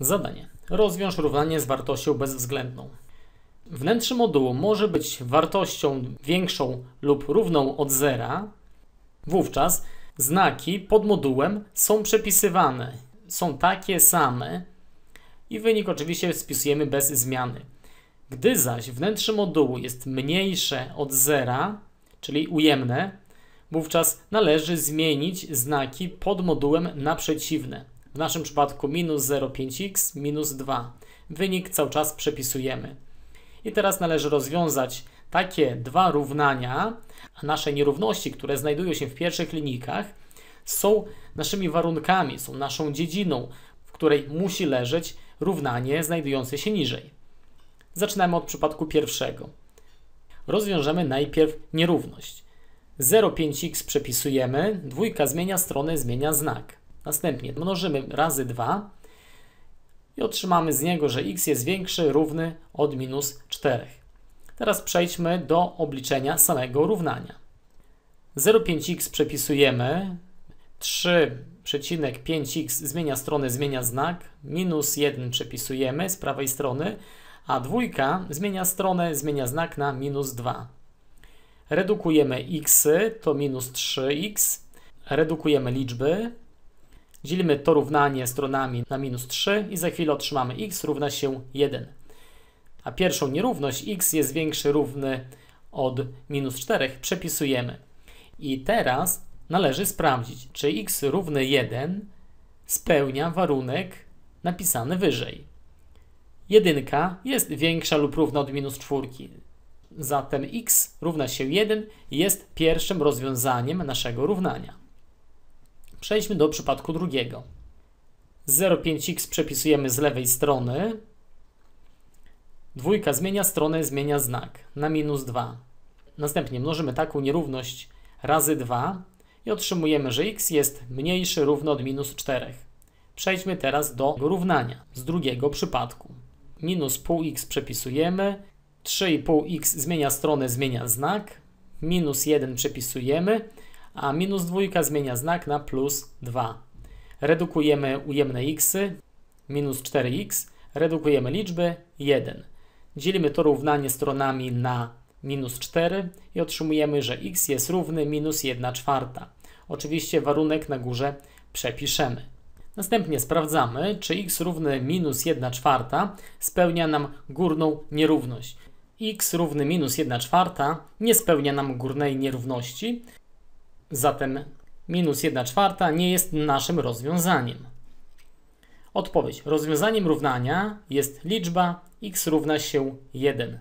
Zadanie. Rozwiąż równanie z wartością bezwzględną. Wnętrze modułu może być wartością większą lub równą od zera. Wówczas znaki pod modułem są przepisywane. Są takie same i wynik oczywiście spisujemy bez zmiany. Gdy zaś wnętrze modułu jest mniejsze od zera, czyli ujemne, wówczas należy zmienić znaki pod modułem na przeciwne. W naszym przypadku minus 0,5x, minus 2. Wynik cały czas przepisujemy. I teraz należy rozwiązać takie dwa równania, a nasze nierówności, które znajdują się w pierwszych linijkach, są naszymi warunkami, są naszą dziedziną, w której musi leżeć równanie znajdujące się niżej. Zaczynamy od przypadku pierwszego. Rozwiążemy najpierw nierówność. 0,5x przepisujemy, dwójka zmienia stronę, zmienia znak. Następnie mnożymy razy 2 i otrzymamy z niego, że x jest większy, równy od minus 4. Teraz przejdźmy do obliczenia samego równania. 0,5x przepisujemy, 3,5x zmienia stronę, zmienia znak, minus 1 przepisujemy z prawej strony, a dwójka zmienia stronę, zmienia znak na minus 2. Redukujemy x, to minus 3x, redukujemy liczby, Dzielimy to równanie stronami na minus 3 i za chwilę otrzymamy x równa się 1. A pierwszą nierówność x jest większy równy od minus 4 przepisujemy. I teraz należy sprawdzić, czy x równy 1 spełnia warunek napisany wyżej. Jedynka jest większa lub równa od minus 4. Zatem x równa się 1 jest pierwszym rozwiązaniem naszego równania. Przejdźmy do przypadku drugiego. 0,5x przepisujemy z lewej strony. Dwójka zmienia stronę, zmienia znak na minus 2. Następnie mnożymy taką nierówność razy 2 i otrzymujemy, że x jest mniejszy równo od minus 4. Przejdźmy teraz do równania z drugiego przypadku. Minus pół x przepisujemy, 3,5x zmienia stronę, zmienia znak, minus 1 przepisujemy, a minus dwójka zmienia znak na plus 2. Redukujemy ujemne x, minus 4x, redukujemy liczby 1. Dzielimy to równanie stronami na minus 4 i otrzymujemy, że x jest równy minus 1 czwarta. Oczywiście warunek na górze przepiszemy. Następnie sprawdzamy, czy x równy minus 1 czwarta spełnia nam górną nierówność. x równy minus 1 czwarta nie spełnia nam górnej nierówności, Zatem minus 1 czwarta nie jest naszym rozwiązaniem. Odpowiedź. Rozwiązaniem równania jest liczba x równa się 1.